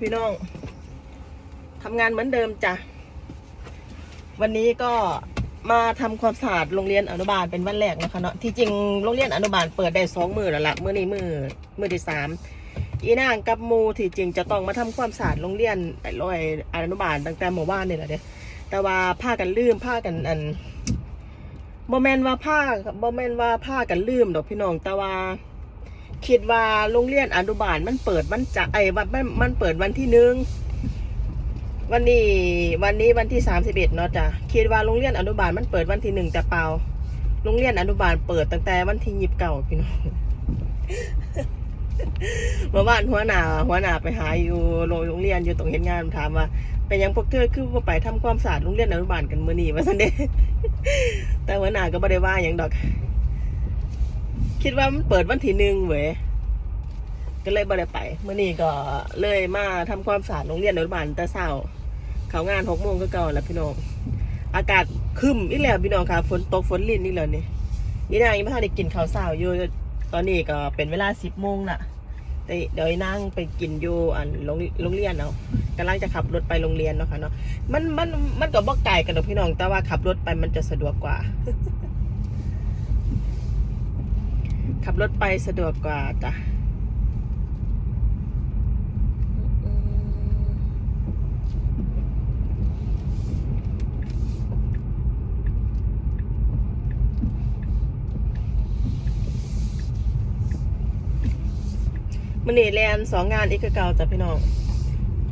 พี่น้องทำงานเหมือนเดิมจ้ะ วันนี้ก็มาทำความสะอาดโรงเรียนอนุบาลเป็นวันแรกนะคะเนาะที่จริงโรงเรียนอนุบาลเปิดได้สองมือแล้วละมือนี้มือมือที่สามอีนางกับมูที่จริงจะต้องมาทำความสะอาดโรงเรียนไอ้ร้อยอนุบาลตั้งแต่หมู่บ้านนี่แหละเด้แต่ว่าผ้ากันลืมผ้ากันอันโมเมนว่าผ้าโมเมนว่าผ้ากันลืมดอกพี่น้องแต่ว่า คิดว่าโรงเรียนอนุบาลมันเปิดวันจะไอ้วันมันมันเปิดวันที่หนึ่งวันนี้วันนี้วันที่สามสิบเอ็ดเนาะจ้ะคิดว่าโรงเรียนอนุบาลมันเปิดวันที่หนึ่งแต่เปล่าโรงเรียนอนุบาลเปิดตั้งแต่วันที่ยิบเก่าพี่น้องเมื่อวานหัวหน้าหัวหน้าไปหาอยู่โรงเรียนอยู่ตรงเห็นงานถามว่าเป็นยังพวกเธอคือว่าไปทำความสะอาดโรงเรียนอนุบาลกันมื้อนี้มาสันเดแต่หัวหน้าก็ไม่ได้ว่าอย่างดอก คิดว่ามันเปิดวันที่หนึ่งเว้ยก็เลยบ่ได้ไปเมื่อนี้ก็เลยมาทำความสะอาดโรงเรียนอนุบาลต่เช้า เขางานหกโมงก็เก่าแล้วพี่น้องอากาศคึมอีกแล้วพี่น้องค่ะฝนตกฝนลินนี่แล้วนี่นี่นางยังไม่ทันได้กินข้าวเช้าอยู่ตอนนี้ก็เป็นเวลาสิบโมงละแต่เดี๋ยวนั่งไปกินอยู่อันโรงโรงเรียนเอากำลังจะขับรถไปโรงเรียนเนาะค่ะเนาะมันมันมันก็บ่ไกลกันหรอกพี่น้องแต่ว่าขับรถไปมันจะสะดวกกว่า ขับรถไปสะดวกกว่าจ้ะมันนี่แลนสองงานอีกเก่าจ้ะพี่น้อง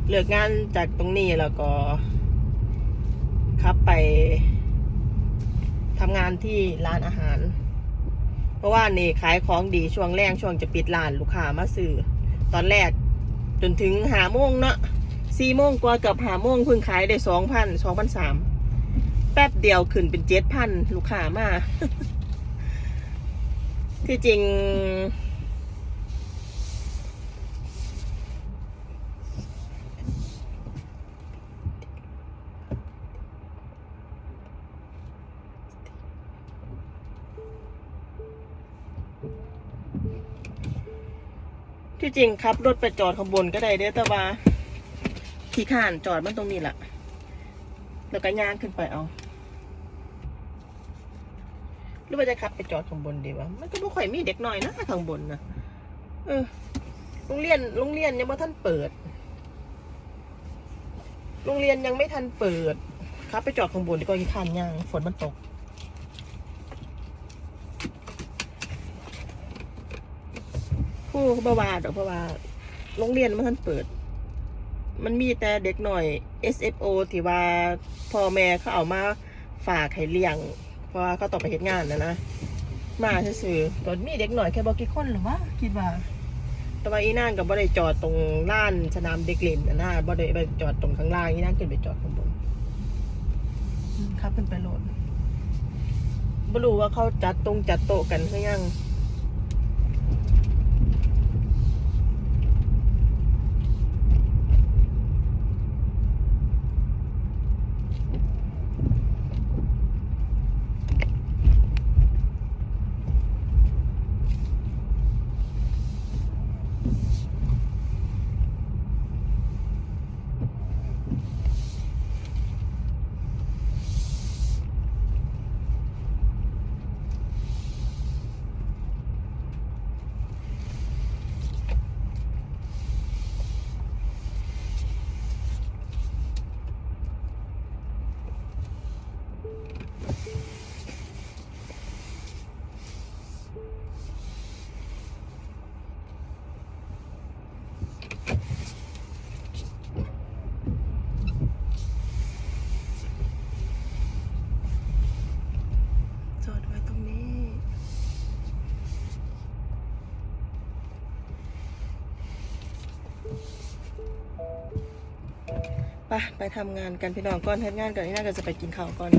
เลิกงานจากตรงนี้แล้วก็ขับไปทำงานที่ร้านอาหาร เพราะว่านี่ขายของดีช่วงแรกช่วงจะปิดร้านลูกค้ามาซื้อตอนแรกจนถึงหาโมงเนาะสี่โมงกว่าเกับหาโมงเพิ่งขายได้สองพันสองพันสามแป๊บเดียวขึ้นเป็นเจ็ดพันลูกค้ามา ที่จริง ที่จริงครับรถไปจอดข้างบนก็ได้เด้อแต่ว่าที่ข้านจอดมันตรงนี้แหละแล้วก็ย่างขึ้นไปเอาหรือว่าจะขับไปจอดข้างบนดีวะมันก็ไม่ค่อยมีเด็กน้อยนะข้างบนนะเออโรงเรียนโรงเรียนยังไม่ทันเปิด โรงเรียนยังไม่ทันเปิดครับไปจอดข้างบนดีกว่าที่ข้านย่างฝนมันตก ผู้บาวาดอกเพราะว่าโรงเรียนมันทันเปิด มันมีแต่เด็กหน่อย SFO ที่ว่าพ่อแม่เขาเอามาฝากให้เลี้ยง เพราะว่าเขาต้องไปเฮ็ดงานนะนะ มาซื่อๆก็มีเด็กหน่อยแค่บอกกี่คนหรือว่าคิดว่าแต่ว่าอีนางก็บ่ได้จอดตรงลานสนามเด็กเล่นนะนะบ่ได้ไปจอดตรงข้างล่างอีนางขึ้นไปจอดข้างบนอืมครับขึ้นไปโหลดบ่รู้ว่าเขาจัดตรงจัดโต๊ะกันหรือยัง ไปไปทำงานกันพี่น้องก่อนทำงานก่อนนี่น่าจะไปกินข้าวก่อน